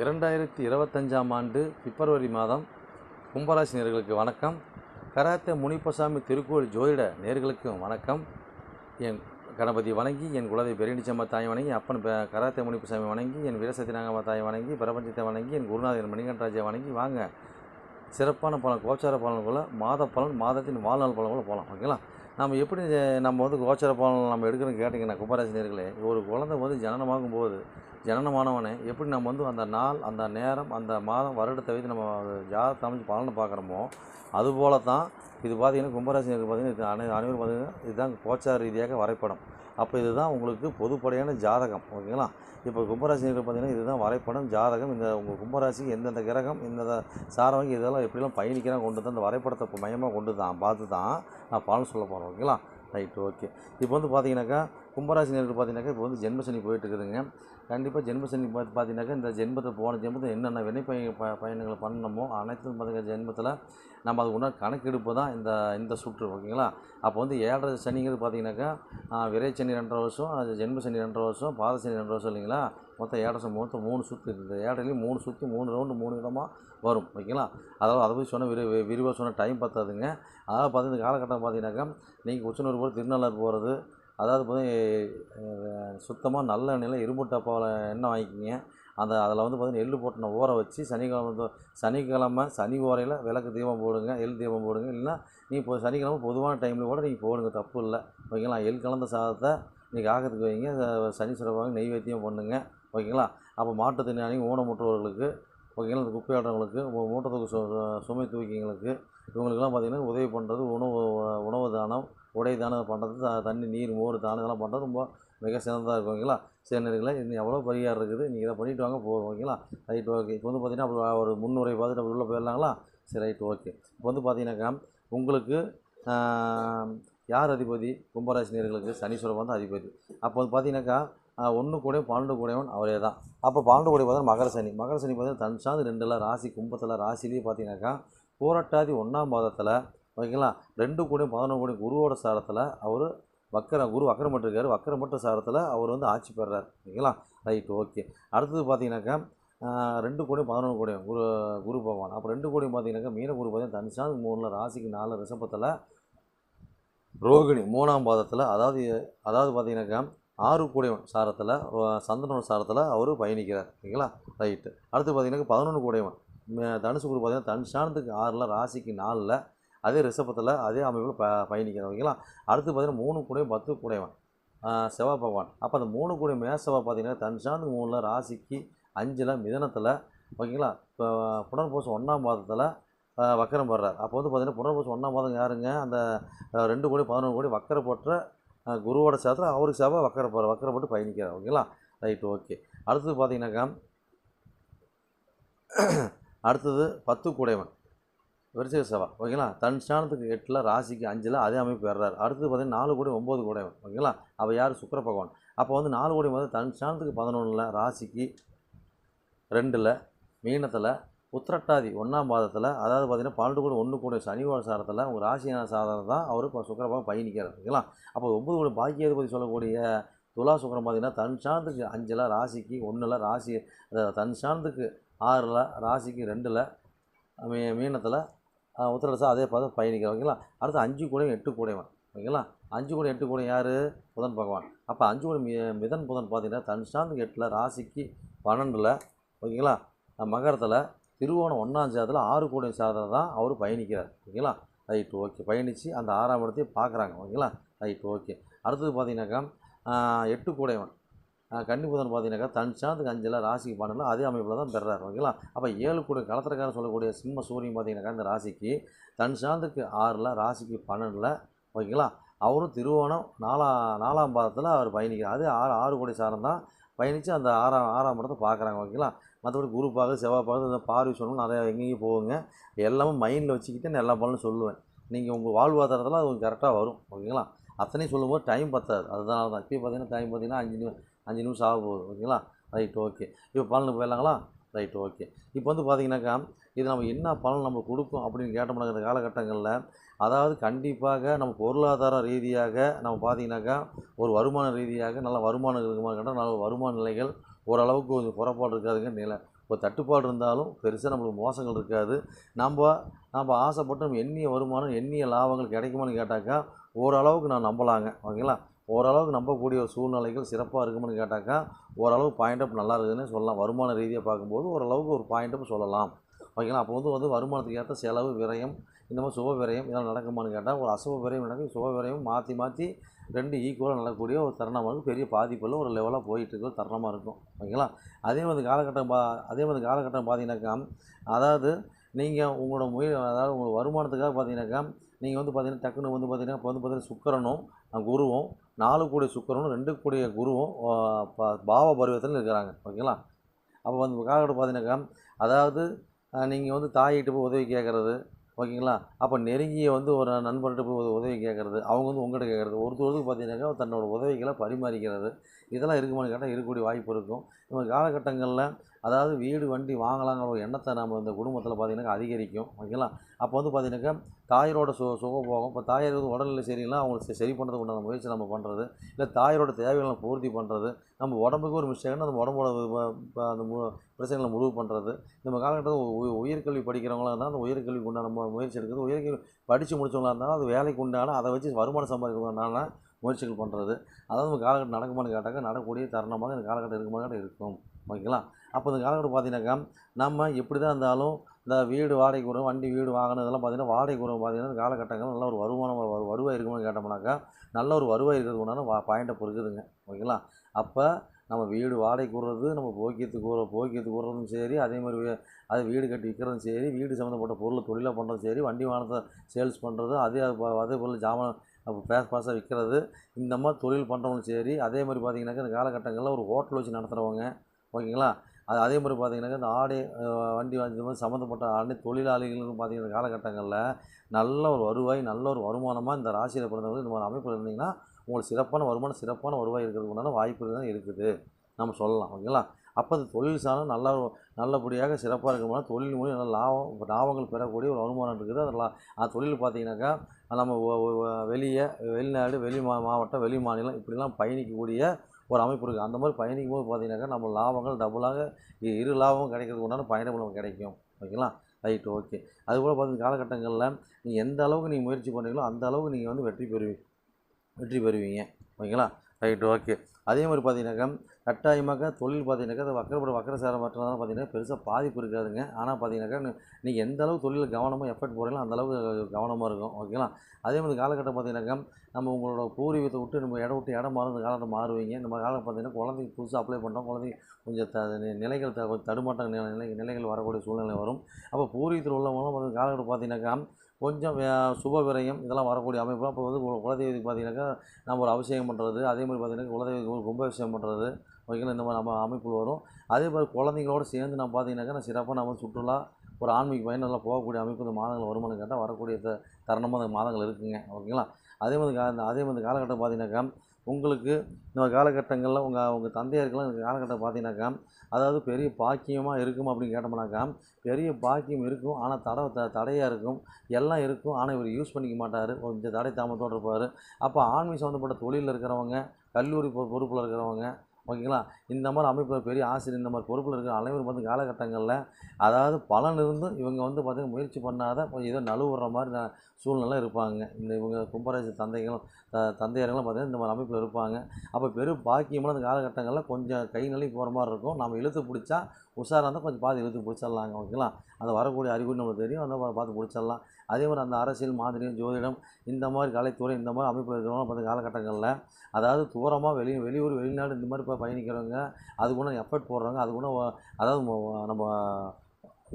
இரண்டாயிரத்தி இருபத்தஞ்சாம் ஆண்டு பிப்ரவரி மாதம் கும்பராசி நேர்களுக்கு வணக்கம். கராத்தே முனிப்பசாமி திருக்கோயில் ஜோதிட நேர்களுக்கும் வணக்கம். என் கணபதி வணங்கி என் குலதை பெரியனிச்சம்மா தாய் வணங்கி அப்பன் கராத்தே முனிப்பசாமி வணங்கி என் வீரசத்தியநாகம்ம தாய் வணங்கி பிரபஞ்சத்தை வணங்கி என் குருநாதன் மணிகண்டராஜை வணங்கி வாங்க. சிறப்பான பலன் கோச்சார பலன்களை மாத பலன் மாதத்தின் வாழ்நாள் பலன்களை போகலாம் ஓகேங்களா? நம்ம எப்படி நம்ம வந்து கோச்சர பலன் நம்ம எடுக்கணும்னு கேட்டிங்கன்னா கும்பராசி ஒரு குழந்தை வந்து ஜனனமாகும் போது ஜனனமானவனே எப்படி நம்ம வந்து அந்த நாள் அந்த நேரம் அந்த மாதம் வருடத்தை வைத்து நம்ம ஜாதகத்தை அமைச்சு பலனை பார்க்குறோமோ அதுபோல தான் இது பார்த்தீங்கன்னா கும்பராசி பார்த்திங்கன்னா அனை அனைவரும் பார்த்தீங்கன்னா இதுதான் கோச்சார ரீதியாக வரைபடம். அப்போ இதுதான் உங்களுக்கு பொதுப்படையான ஜாதகம் ஓகேங்களா? இப்போ கும்பராசி நேர்கள் பார்த்தீங்கன்னா இதுதான் வரைபடம் ஜாதகம் இந்த உங்கள் கும்பராசிக்கு எந்தெந்த கிரகம் இந்த சாரவங்க இதெல்லாம் எப்படிலாம் பயணிக்கிறாங்க கொண்டு தான் இந்த வரைபடத்தை இப்போ மையமாக கொண்டு தான் பார்த்து தான் நான் பலன் சொல்ல போகிறேன் ஓகேங்களா? Right okay. இப்போ வந்து பார்த்தீங்கன்னாக்கா கும்பராசினியர்கள் பார்த்தீங்கன்னாக்கா இப்போ வந்து ஜென்மசனி போயிட்டு இருக்குதுங்க. கண்டிப்பாக ஜென்மசனி பார்த்து பார்த்தீங்கன்னாக்கா இந்த ஜென்மத்தில் போன ஜென்மத்தில் என்னென்ன வினை பய ப பண்ணணுமோ அனைத்தும் பார்த்தீங்கன்னா ஜென்மத்தில் நம்ம அதுக்கு உண்டான கணக்கெடுப்பு தான் இந்த இந்த சுற்று ஓகேங்களா? அப்போ வந்து ஏழரை சனிங்கிறது பார்த்தீங்கன்னாக்கா விரை சனி ரெண்டரை வருஷம் அது ஜென்ம சனி ரெண்டரை வருஷம் பாத சனி ரெண்டரை வருஷம் இல்லைங்களா? மொத்தம் ஏழரை சனி மொத்தம் மூணு சுற்று இருக்குது. ஏழரைலையும் மூணு சுற்றி மூணு ரவுண்டு மூணு விதமாக வரும் ஓகேங்களா? அதாவது அதை பற்றி சொன்ன விரி விரிவாக சொன்ன டைம் பார்த்தாதுங்க அதாவது பார்த்து இந்த காலகட்டம் பார்த்தீங்கன்னாக்கா நீங்கள் உச்சனூர் போகிறது திருநள்ளாறு போகிறது அதாவது பார்த்தீங்கன்னா சுத்தமாக நல்ல எண்ணெயில் இரும்பு டப்பாவில் எண்ணெய் வாங்கிக்கிங்க. அந்த அதில் வந்து பார்த்தீங்கன்னா எள்ளு போட்டின ஊற வச்சு சனிக்கிழமை சனிக்கிழமை சனி ஓரையில் விளக்கு தீபம் போடுங்க எள் தீபம் போடுங்க. இல்லைன்னா நீ இப்போ சனிக்கிழமை பொதுவான டைமில் கூட நீங்கள் போடுங்க தப்பு இல்லை. ஓகேங்களா? எள் கலந்த சாதத்தை இன்றைக்கி ஆகத்துக்கு வைங்க சனி சிறப்பாக நெய்வேத்தியம் பண்ணுங்க. ஓகேங்களா? அப்போ மாற்றுத்திறனாளி ஊனமுற்றவர்களுக்கு ஓகேங்களா? இந்த குப்பை ஆடுறவங்களுக்கு சு சுமை தூக்கிங்களுக்கு இவங்களுக்கெல்லாம் பார்த்திங்கன்னா உதவி பண்ணுறது உணவு உணவு தானம் உடை தானம் பண்ணுறது த- தண்ணி நீர் மோர் தானம் இதெல்லாம் பண்ணுறது ரொம்ப மிக சிறந்ததாக இருக்கும் ஓகேங்களா? சரி நேர்களே இன்னும் எவ்வளோ பரிகாரம் இருக்குது. நீங்கள் இதை பண்ணிட்டு வாங்க போதும் ஓகேங்களா? Right okay. இப்போ வந்து பார்த்திங்கன்னா அப்படி ஒரு முன்னுரை பார்த்துட்டு அப்படி உள்ளே போயிடலாங்களா? சரி ரைட் ஓகே. இப்போ வந்து பார்த்தீங்கன்னாக்கா உங்களுக்கு யார் அதிபதி? கும்பராசி நேர்களுக்கு சனீஸ்வரன் வந்து அதிபதி. அப்போ வந்து பார்த்தீங்கன்னாக்கா ஒன்று கூட பன்னெண்டு கூடையவன் அவரே தான். அப்போ பன்னெண்டு கூட பார்த்தீங்கன்னா மகர சனி. மகர சனி பார்த்தீங்கன்னா தன் சார்ந்து ரெண்டில் ராசி கும்பத்தில் ராசிலேயே பார்த்தீங்கன்னாக்கா பூரட்டாதி ஒன்றாம் மாதத்தில் ஓகேங்களா? ரெண்டு கூடையும் பதினொன்று கோடி குருவோட சாரத்தில் அவர் வக்கர குரு வக்கரமட்டு இருக்கார் வக்கரமட்ட சாரத்தில் அவர் வந்து ஆட்சி பெறார். ஓகேங்களா? Right okay. அடுத்தது பார்த்தீங்கன்னாக்கா ரெண்டு கோடி பதினொன்று கோடி குரு குரு பகவான். அப்போ ரெண்டு கோடி பார்த்தீங்கன்னாக்கா மீன குரு பார்த்தீங்கன்னா தனிச்சாந்து மூணில் ராசிக்கு நாலு ரிஷபத்தில் ரோகிணி மூணாம் பாதத்தில் அதாவது அதாவது பார்த்தீங்கன்னாக்கா ஆறு கூடையவன் சாரத்தில் சந்தனோட சாரத்தில் அவர் பயணிக்கிறார். ஓகேங்களா? ரைட்டு. அடுத்து பார்த்தீங்கன்னாக்கா பதினொன்று கூடையவன். தனுசு குரு பார்த்தீங்கன்னா தனுஷானத்துக்கு ஆறில் ராசிக்கு நாலில் அதே ரிஷபத்தில் அதே அமைப்பில் ப பயணிக்கிறார். ஓகேங்களா அடுத்து பார்த்தீங்கன்னா மூணு கூடையும் பத்து கூடையவன். செவ்வாய் பகவான். அப்போ அந்த மூணு கூடிய மேசவா பார்த்தீங்கன்னா தனுஷாந்து மூணில் ராசிக்கு அஞ்சில் மிதனத்தில் ஓகேங்களா இப்போ புனர்பூசம் ஒன்றாம் மாதத்தில் வக்கரம் போடுறார். அப்போ வந்து பார்த்தீங்கன்னா புனர்பூசம் ஒன்றாம் மாதம் யாருங்க? அந்த ரெண்டு கோடி பதினொன்று கோடி வக்கர போட்டுற குருவோட சேர்த்து அவருக்கு செவ்வாய் வக்கர போகிற வக்கர போட்டு பயணிக்கிறார். ஓகேங்களா ரைட் ஓகே அடுத்தது பார்த்தீங்கன்னாக்கா அடுத்தது பத்து கூடையவன் விருச்சிக சவா ஓகேங்களா? தன் ஸ்தானத்துக்கு எட்டில் ராசிக்கு அஞ்சில் அதே அமைப்பு வர்றாரு அடுத்தது பார்த்தீங்கன்னா நாலு கோடி ஒம்பது கூடையவன் ஓகேங்களா? அவள் யார்? சுக்கிர பகவான். அப்போ வந்து நாலு கோடி வந்து தன் ஸ்தானத்துக்கு பதினொன்றில் ராசிக்கு ரெண்டில் மீனத்தில் உத்திரட்டாதி ஒன்றாம் பாதத்தில் அதாவது பார்த்தீங்கன்னா பன்னெண்டு கோடி ஒன்று கோடி சனிவார சாரத்தில் உங்கள் ராசியான சாதனம் தான் அவர் இப்போ சுக்கரபாக பயணிக்கிறார். ஓகேங்களா? அப்போ ஒன்பது கோடி பற்றி சொல்லக்கூடிய துலா சுக்கரம் பார்த்தீங்கன்னா தன் சாந்தத்துக்கு அஞ்சில் ராசிக்கு ஒன்றில் ராசி அதாவது தன் சாந்தத்துக்கு ஆறில் ராசிக்கு ரெண்டில் மீ மீனத்தில் உத்திரடசா அதே பார்த்து பயணிக்கிறார் ஓகேங்களா? அடுத்து அஞ்சு கூடையும் எட்டு கூடையவன் ஓகேங்களா? அஞ்சு கூட எட்டு கூட யார்? புதன் பகவான். அப்போ அஞ்சு கூட மி மிதன் புதன் பார்த்தீங்கன்னா தன் எட்டில் ராசிக்கு பன்னெண்டில் ஓகேங்களா? மகரத்தில் திருவோணம் ஒன்றாம் சேதத்தில் ஆறு கோடி சேதத்தில் தான் அவர் பயணிக்கிறார் ஓகேங்களா? Right okay. பயணித்து அந்த ஆறாம் இடத்தையும் பார்க்குறாங்க ஓகேங்களா? Right okay. அடுத்தது பார்த்தீங்கன்னாக்கா எட்டு கூடையவன் கன்னி புதன் பார்த்தீங்கன்னாக்கா தன் சாந்துக்கு அஞ்சில் ராசிக்கு பன்னெண்டில் அதே அமைப்பில் தான் பெறுறாரு ஓகேங்களா? அப்போ ஏழு கூட களத்திரக்காரன் சொல்லக்கூடிய சிம்ம சூரியன் பார்த்தீங்கன்னாக்கா இந்த ராசிக்கு தன் சாந்துக்கு ஆறில் ராசிக்கு பன்னெண்டில் ஓகேங்களா? அவரும் திருவோணம் நாலாம் நாலாம் பாதத்தில் அவர் பயணிக்கிறார். அதே ஆறு ஆறு கோடி சாரம் தான் பயணித்து அந்த ஆறாம் ஆறாம் இடத்தை பார்க்குறாங்க ஓகேங்களா? மற்றபடி குரூப்பாக செவ்வாய்ப்பாக இந்த பார்வை சொல்லணும் நிறையா எங்கேயும் போகுங்க. எல்லாமே மைண்டில் வச்சுக்கிட்டு நான் எல்லா பலனும் சொல்லுவேன். நீங்கள் உங்கள் வாழ்வாதாரத்தில் அது கரெக்டாக வரும். ஓகேங்களா? அத்தனையும் சொல்லும்போது டைம் பத்தாது. அதனால தான் இப்போ பார்த்தீங்கன்னா டைம் பார்த்தீங்கன்னா அஞ்சு அஞ்சு நிமிஷம் ஆக போகுது ஓகேங்களா? Right okay. இப்போ பலனுக்கு போயிடலாங்களா? Right okay. இப்போ வந்து பார்த்தீங்கன்னாக்கா இது நம்ம என்ன பலன் நம்ம கொடுக்கும் அப்படின்னு கேட்டோம்னா இந்த காலகட்டங்களில் அதாவது கண்டிப்பாக நம்ம பொருளாதார ரீதியாக நம்ம பார்த்தீங்கன்னாக்கா ஒரு வருமான ரீதியாக நல்ல வருமானம் இருக்குமா கேட்டால் நல்ல வருமான நிலைகள் ஓரளவுக்கு கொஞ்சம் குறைபாடு இருக்காதுங்க நிலை. இப்போ தட்டுப்பாடு இருந்தாலும் பெருசாக நம்மளுக்கு மோசங்கள் இருக்காது. நம்ம நம்ம ஆசைப்பட்டு நம்ம எண்ணிய வருமானம் எண்ணிய லாபங்கள் கிடைக்குமான்னு கேட்டாக்கா ஓரளவுக்கு நான் நம்பலாங்க ஓகேங்களா? ஓரளவுக்கு நம்பக்கூடிய சூழ்நிலைகள் சிறப்பாக இருக்குமான்னு கேட்டாக்கா ஓரளவுக்கு பாயிண்ட் அப் நல்லா இருக்குதுன்னு சொல்லலாம். வருமான ரீதியாக பார்க்கும்போது ஓரளவுக்கு ஒரு பாயிண்ட் அப் சொல்லலாம். ஓகேங்களா அப்போ வந்து வந்து வருமானத்துக்கு ஏற்ற செலவு விரயம் இந்த மாதிரி சுப விரயம் இதெல்லாம் நடக்குமான்னு கேட்டால் ஒரு அசுப விரயம் நடக்கும். சுப விரயம் மாற்றி மாற்றி ரெண்டு ஈக்குவலாக நடக்கக்கூடிய ஒரு தருணமாக பெரிய பாதிப்பில் ஒரு லெவலாக போயிட்டு இருக்க தருணமாக இருக்கும். ஓகேங்களா அதே மாதிரி காலகட்டம் பா அதே மாதிரி காலகட்டம் பார்த்தீங்கன்னாக்கா அதாவது நீங்கள் உங்களோட முய அதாவது உங்கள் வருமானத்துக்காக பார்த்தீங்கன்னாக்கா நீங்கள் வந்து பார்த்தீங்கன்னா டக்குன்னு வந்து பார்த்தீங்கன்னா இப்போ வந்து பார்த்தீங்கன்னா சுக்கரனும் குருவும் நாலு கூடிய சுக்கரனும் ரெண்டு கூடிய குருவும் பாவ பருவத்தில் இருக்கிறாங்க. ஓகேங்களா? அப்போ வந்து காலகட்டம் பார்த்தீங்கன்னாக்கா அதாவது நீங்கள் வந்து தாயிட்டு போய் உதவி கேட்குறது ஓகேங்களா? அப்போ நெருங்கிய வந்து ஒரு நண்பர்கிட்ட போய் உத- உதவி கேட்குறது அவங்க வந்து உங்கள்கிட்ட கேட்குறது ஒருத்தருக்கு பார்த்தீங்கன்னாக்கா தன்னோட உதவிகளை பரிமாறிக்கிறது இதெல்லாம் இருக்குமான்னு கேட்டால் இருக்கக்கூடிய வாய்ப்பு இருக்கும். இந்த காலகட்டங்களில் அதாவது வீடு வண்டி வாங்கலாங்கிற ஒரு எண்ணத்தை நம்ம இந்த குடும்பத்தில் பார்த்தீங்கன்னா அதிகரிக்கும். ஓகேங்களா? அப்போ வந்து பார்த்தீங்கன்னாக்கா தாயரோட சு சுகபோகம் இப்போ தாயார் வந்து உடல்நிலை சரியில்லை அவங்களுக்கு சரி- சரி பண்ணுறதுக்கு உண்டான முயற்சி நம்ம பண்ணுறது இல்லை தாயரோட தேவைகளை பூர்த்தி பண்ணுறது நம்ம உடம்புக்கு ஒரு மிஸ்டேக்னா நம்ம உடம்போட அந்த மு பிரச்சனைகளை முடிவு பண்ணுறது நம்ம காலகட்டத்தில் உ- உயர்கல்வி படிக்கிறவங்களா இருந்தால் அந்த உயர்கல்விக்கு உண்டான முயற்சி எடுக்கிறது. உயர்கல்வி படித்து முடிச்சவங்களா இருந்தாலும் அது வேலைக்கு உண்டான அதை வச்சு வருமானம் சம்பாதிக்கிறதுனால முயற்சிகள் பண்ணுறது அதாவது நம்ம காலகட்டம் நடக்குமான்னு கேட்டாக்க நடக்கக்கூடிய தருணமாக இந்த காலகட்டம் இருக்குமான்னு இருக்கும். ஓகேங்களா? அப்போ இந்த காலகட்டம் பார்த்தீங்கன்னாக்கா நம்ம எப்படி தான் இருந்தாலும் இந்த வீடு வாடகைக்கு வரும் வண்டி வீடு வாகனம் இதெல்லாம் பார்த்தீங்கன்னா வாடகைக்கு வரும் பார்த்தீங்கன்னா இந்த காலகட்டங்கள் நல்ல ஒரு வருமானம் வரு- வருவாய் இருக்குமான்னு கேட்டோம்னாக்கா நல்ல ஒரு வருவாய் இருக்கிறது உண்டான வா பாயிண்ட்டை பொறுக்குதுங்க. ஓகேங்களா? அப்போ நம்ம வீடு வாடகைக்கு விடுறது நம்ம போக்கியத்துக்கு கூற போக்கியத்துக்கு விடுறதும் சரி அதே மாதிரி அது வீடு கட்டி விற்கிறதும் சரி வீடு சம்மந்தப்பட்ட பொருளை தொழிலாக பண்ணுறதும் சரி வண்டி வாகனத்தை சேல்ஸ் பண்ணுறது அதே அதே பொருள் ஜாமான் அப்போ பேஸ் பாஸாக விற்கிறது இந்த மாதிரி தொழில் பண்ணுறவங்களும் சரி அதே மாதிரி பார்த்திங்கனாக்கா இந்த காலகட்டங்களில் ஒரு ஹோட்டல் வச்சு நடத்துகிறவங்க ஓகேங்களா? அது அதே மாதிரி பார்த்திங்கனாக்கா இந்த ஆடை வண்டி வ- இந்த மாதிரி சம்மந்தப்பட்ட ஆடை தொழிலாளிகளுக்கும் பார்த்தீங்கன்னா காலகட்டங்களில் நல்ல ஒரு வருவாய் நல்ல ஒரு வருமானமாக இந்த ராசியில் பிறந்தவங்க இந்த மாதிரி அமைப்பில் இருந்தீங்கன்னா உங்களுக்கு சிறப்பான வருமானம் சிறப்பான வருவாய் இருக்கிறதுக்கு உண்டான வாய்ப்பு தான் இருக்குது. நம்ம சொல்லலாம் ஓகேங்களா? அப்போ அந்த தொழில் சாணம் நல்ல நல்லபடியாக சிறப்பாக இருக்கும்போது தொழில் மூலியம் நல்ல லாபம் லாபங்கள் பெறக்கூடிய ஒரு வருமானம் இருக்குது. அதில் அந்த தொழில் பார்த்தீங்கன்னாக்கா நம்ம வெளியே வெளிநாடு வெளி மா மாவட்டம் வெளி மாநிலம் இப்படிலாம் பயணிக்கக்கூடிய ஒரு அமைப்பு இருக்குது அந்த மாதிரி பயணிக்கும் போது பார்த்தீங்கன்னாக்கா நம்ம லாபங்கள் டபுளாக இரு லாபம் கிடைக்கிறதுக்கு உண்டான பயணம் நமக்கு கிடைக்கும். ஓகேங்களா? Right okay. அதுபோல் பார்த்தீங்கன்னா காலகட்டங்களில் நீங்கள் எந்த அளவுக்கு நீங்கள் முயற்சி பண்ணுறீங்களோ அந்த அளவுக்கு நீங்கள் வந்து வெற்றி பெறுவீங்க வெற்றி பெறுவீங்க. ஓகேங்களா? Right okay. அதே மாதிரி பார்த்தீங்கன்னாக்கா கட்டாயமாக தொழில் பார்த்தீங்கன்னாக்கா அது வக்கரப்பட வக்கர சேர மாற்றம்னால பார்த்தீங்கன்னா பெருசாக பாதிப்பு இருக்காதுங்க. ஆனால் பார்த்தீங்கன்னாக்கா நீங்கள் எந்த அளவு தொழிலில் கவனமாக எஃபர்ட் போடுறீங்களோ அந்த அளவுக்கு கவனமாக இருக்கும். ஓகேங்களா அதே மாதிரி காலகட்டம் பார்த்தீங்கன்னாக்கா நம்ம உங்களோட பூர்வீகத்தை விட்டு நம்ம இடம் விட்டு இடம் மாறும் இந்த காலகட்டம் மாறுவீங்க. நம்ம காலம் பார்த்தீங்கன்னா குழந்தைக்கு புதுசாக அப்ளை பண்ணுறோம் குழந்தைக்கு கொஞ்சம் த நிலைகள் த கொஞ்சம் நிலை நிலை- நிலைகள் வரக்கூடிய சூழ்நிலை வரும். அப்போ பூர்வீகத்தில் உள்ளவங்களும் காலகட்டம் பார்த்தீங்கன்னாக்கா கொஞ்சம் சுப விரயம் இதெல்லாம் வரக்கூடிய அமைப்பு. அப்போ வந்து குலதெய்வத்துக்கு பார்த்தீங்கன்னாக்கா நம்ம ஒரு அபிஷேகம் பண்ணுறது அதே மாதிரி பார்த்தீங்கன்னா குலதெய்வத்துக்கு ஒரு கும்பாபிஷேகம் பண்ணுறது ஓகேங்களா? இந்த மாதிரி நம்ம அமைப்புகள் வரும். அதே மாதிரி குழந்தைங்களோட சேர்ந்து நான் பார்த்தீங்கன்னாக்கா நான் சிறப்பாக நம்ம சுற்றுலா ஒரு ஆன்மீக பயணம்லாம் போகக்கூடிய அமைப்பு இந்த மாதங்கள் வருமானு கேட்டால் வரக்கூடிய த தருணமாக அந்த மாதங்கள் இருக்குங்க. ஓகேங்களா? அதே மாதிரி கா அதே மாதிரி காலகட்டம் பார்த்தீங்கன்னாக்கா உங்களுக்கு இந்த காலகட்டங்களில் உங்கள் உங்கள் தந்தையாருக்கெல்லாம் காலகட்டம் பார்த்தீங்கன்னாக்கா அதாவது பெரிய பாக்கியமாக இருக்கும் அப்படின்னு கேட்டோம்னாக்கா பெரிய பாக்கியம் இருக்கும் ஆனால் தடை த தடையாக இருக்கும். எல்லாம் இருக்கும் ஆனால் இவர் யூஸ் பண்ணிக்க மாட்டார். கொஞ்சம் தடை தாமத்தோடு இருப்பார். அப்போ ஆன்மீக சம்மந்தப்பட்ட தொழிலில் இருக்கிறவங்க கல்லூரி பொ- பொறுப்பில் இருக்கிறவங்க ஓகேங்களா? இந்த மாதிரி அமைப்பு பெரிய ஆசிரியர் இந்த மாதிரி பொறுப்பில் இருக்கிற அனைவரும் வந்து காலகட்டங்களில் அதாவது பலன் இருந்தும் இவங்க வந்து பார்த்திங்கன்னா முயற்சி பண்ணாத கொஞ்சம் ஏதோ நழுவுற மாதிரி சூழ்நிலை இருப்பாங்க. இந்த இவங்க கும்பராசி தந்தைகளும் தந்தையார்களும் தந்தையர்களும் பார்த்திங்கன்னா இந்த மாதிரி அமைப்பில் இருப்பாங்க. அப்போ பெரும் பாக்கியமான அந்த காலகட்டங்களில் கொஞ்சம் கை நிலை போகிற மாதிரி இருக்கும். நம்ம இழுத்து பிடிச்சா உஷாராக இருந்தால் கொஞ்சம் பார்த்து இழுத்து பிடிச்சிடலாங்க. ஓகேங்களா அந்த வரக்கூடிய அறிகுறி நம்மளுக்கு தெரியும். அந்த பார்த்து பிடிச்சிடலாம். அதே மாதிரி அந்த அரசியல் மாதிரியும் ஜோதிடம் இந்த மாதிரி கலைத்துறை இந்த மாதிரி அமைப்பில் இருக்கிறவங்க பார்த்த காலகட்டங்களில் அதாவது தூரமாக வெளி வெளியூர் வெளிநாடு இந்த மாதிரி இப்போ பயணிக்கிறவங்க அது கூட எஃபர்ட் போடுறவங்க அது கூட அதாவது நம்ம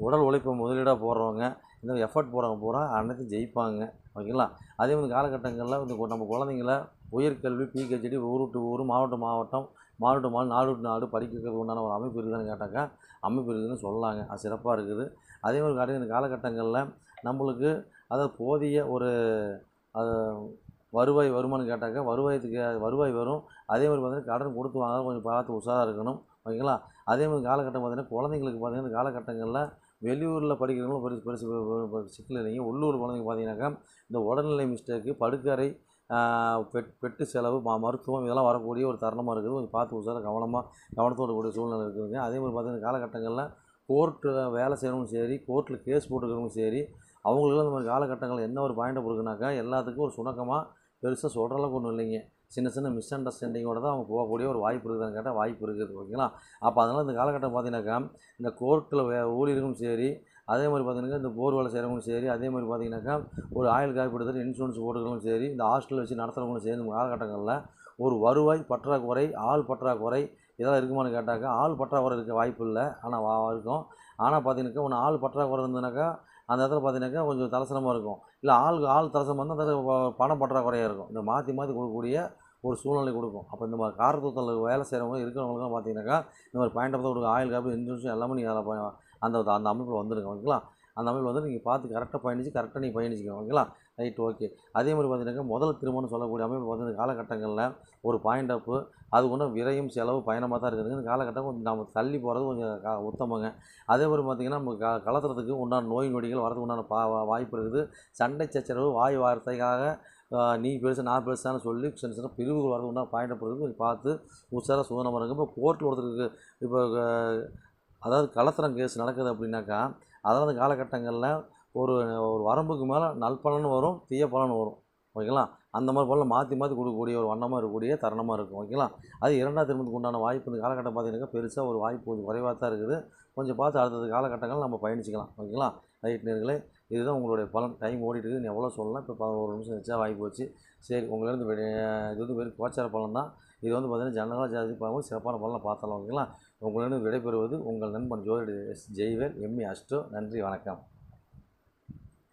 உடல் உழைப்பு முதலீடாக போடுறவங்க இந்த எஃபர்ட் போடுறவங்க பூரா அனைத்தையும் ஜெயிப்பாங்க. ஓகேங்களா? அதே மாதிரி காலகட்டங்களில் இந்த நம்ம குழந்தைங்கள உயர்கல்வி பிஹெச்டி ஊர் டு ஊர் மாவட்டம் மாவட்டம் மாவட்டம் மாவட்டம் நாடு விட்டு நாடு படிக்கிறதுக்கு உண்டான ஒரு அமைப்பு இருக்குதுன்னு கேட்டாக்கா அமைப்பு இருக்குதுன்னு சொல்லலாங்க அது சிறப்பாக இருக்குது. அதே மாதிரி காட்டு இந்த காலகட்டங்களில் நம்மளுக்கு அதாவது போதிய ஒரு அது வருவாய் வருமானு கேட்டாக்கா வருவாயத்துக்கு வருவாய் வரும். அதே மாதிரி பார்த்தீங்கன்னா கடன் கொடுத்து வாங்க கொஞ்சம் பார்த்து உஷாராக இருக்கணும். ஓகேங்களா? அதே மாதிரி காலகட்டம் பார்த்தீங்கன்னா குழந்தைங்களுக்கு பார்த்தீங்கன்னா இந்த காலகட்டங்களில் வெளியூரில் படிக்கிறவங்களும் பெருசு பெருசு சிக்கல் இல்லைங்க. உள்ளூர் குழந்தைங்க பார்த்தீங்கன்னாக்கா இந்த உடல்நிலை மிஸ்டேக்கு படுக்கறை பெட் பெட்டு செலவு ம- மருத்துவம் இதெல்லாம் வரக்கூடிய ஒரு தருணமாக இருக்குது. கொஞ்சம் பார்த்து உஷாராக கவனமாக கவனத்தோடு கூடிய சூழ்நிலை இருக்குதுங்க. அதே மாதிரி பார்த்தீங்கன்னா காலகட்டங்களில் கோர்ட்டில் வேலை செய்கிறவங்களும் சரி கோர்ட்டில் கேஸ் போட்டுக்கிறவங்களும் சரி அவங்களுக்குலாம் இந்த மாதிரி காலகட்டங்களில் என்ன ஒரு பாயிண்ட்டை கொடுக்குனாக்கா எல்லாத்துக்கும் ஒரு சுணக்கமாக பெருசாக சொல்கிற அளவுக்கு ஒன்றும் இல்லைங்க. சின்ன சின்ன மிஸ் அண்டர்ஸ்டாண்டிங்கோட தான் அவங்க போகக்கூடிய ஒரு வாய்ப்பு இருக்குதுன்னு கேட்டால் வாய்ப்பு இருக்குது ஓகேங்களா அப்போ அதனால் இந்த காலகட்டம் பார்த்தீங்கன்னாக்கா இந்த கோர்ட்டில் வே ஊழியர்களும் சரி அதே மாதிரி பார்த்தீங்கன்னா இந்த போர் வேலை செய்கிறவங்களும் சரி அதே மாதிரி பார்த்தீங்கன்னாக்கா ஒரு ஆயில் காப்பீடு இன்சூரன்ஸ் போட்டுக்கிறவங்களும் சரி இந்த ஹாஸ்டலில் வச்சு நடத்துகிறவங்களும் சரி இந்த காலகட்டங்களில் ஒரு வருவாய் பற்றாக்குறை ஆள் பற்றாக்குறை இதெல்லாம் இருக்குமான்னு கேட்டாக்கா ஆள் பற்றாக்குறை இருக்க வாய்ப்பு இல்லை ஆனால் வா இருக்கும். ஆனால் பார்த்தீங்கன்னாக்கா ஒன்று ஆள் பற்றாக்குறை இருந்ததுனாக்கா அந்த இடத்துல பார்த்தீங்கன்னாக்கா கொஞ்சம் தலசனமாக இருக்கும். இல்லை ஆள் ஆள் தரசம் வந்து அந்த ப- பணம் பற்றாக்குறையாக இருக்கும். இந்த மாற்றி மாற்றி கொடுக்கக்கூடிய ஒரு சூழ்நிலை கொடுக்கும். அப்போ இந்த மாதிரி காரத்தூத்தில் வேலை செய்கிறவங்க இருக்கிறவங்களுக்கும் பார்த்தீங்கன்னாக்கா இந்த மாதிரி பாயிண்ட் ஆஃப் கொடுக்கும். ஆயில் காப்பி இன்சூரன்ஸ் எல்லாமே நீங்கள் அதில் அந்த அந்த அமைப்பில் வந்துடுங்க ஓகேங்களா? அந்த அமைப்பில் வந்து நீங்கள் பார்த்து கரெக்டாக பயணிச்சு கரெக்டாக நீங்கள் பயணிச்சிக்கணும் ஓகேங்களா? Right okay. அதே மாதிரி பார்த்தீங்கன்னாக்கா முதல் திருமணம் சொல்லக்கூடிய அமைப்பு பார்த்தீங்கன்னா காலகட்டங்களில் ஒரு பாயிண்ட் அப்பு அது ஒன்றும் விரையும் செலவு பயணமாக தான் இருக்குது. இந்த காலகட்டம் கொஞ்சம் நம்ம தள்ளி போகிறது கொஞ்சம் க உத்தமங்க. அதே மாதிரி பார்த்திங்கன்னா நம்ம க கலத்துறதுக்கு உண்டான நோய் நொடிகள் வரதுக்கு உண்டான பா வாய்ப்பு இருக்குது. சண்டை சச்சரவு வாய் வார்த்தைக்காக நீ பெருசு நான் பெருசான்னு சொல்லி சின்ன சின்ன பிரிவுகள் வரது உண்டான பாயிண்ட் அப் இருக்குது. கொஞ்சம் பார்த்து உஷாராக சுதந்திரமாக இருக்குது இப்போ கோர்ட்டில் ஒருத்தருக்கு இப்போ அதாவது கலத்திரம் கேஸ் நடக்குது அப்படின்னாக்கா அதாவது காலகட்டங்களில் ஒரு ஒரு வரம்புக்கு மேலே நல்பலன் வரும் தீய பலன் வரும். ஓகேங்களா? அந்த மாதிரி பலன் மாற்றி மாற்றி கொடுக்கக்கூடிய ஒரு வண்ணமாக இருக்கக்கூடிய தருணமாக இருக்கும். ஓகேங்களா? அது இரண்டாவது திருமணத்துக்கு உண்டான வாய்ப்பு இந்த காலகட்டம் பார்த்தீங்கன்னாக்கா பெருசாக ஒரு வாய்ப்பு கொஞ்சம் குறைவாக தான் இருக்குது. கொஞ்சம் பார்த்து அடுத்தது காலகட்டங்கள் நம்ம பயணிச்சிக்கலாம். ஓகேங்களா? ரைட் நேர்களே இதுதான் உங்களுடைய பலன். டைம் ஓடிட்டு இருக்குது எவ்வளோ சொல்லலாம்? இப்போ பதினோரு நிமிஷம் வச்சா வாய்ப்பு வச்சு சரி உங்களிருந்து இது வந்து வெறும் கோச்சார பலன் தான். இது வந்து பார்த்தீங்கன்னா ஜெனரலாக ஜாதி பார்க்கும்போது சிறப்பான பலனை பார்த்தலாம் ஓகேங்களா? உங்களிடம் விடைபெறுவது உங்கள் நண்பன் ஜோதி எஸ் ஜெய்வேல் எம்இ அஷ்டோ. நன்றி வணக்கம்.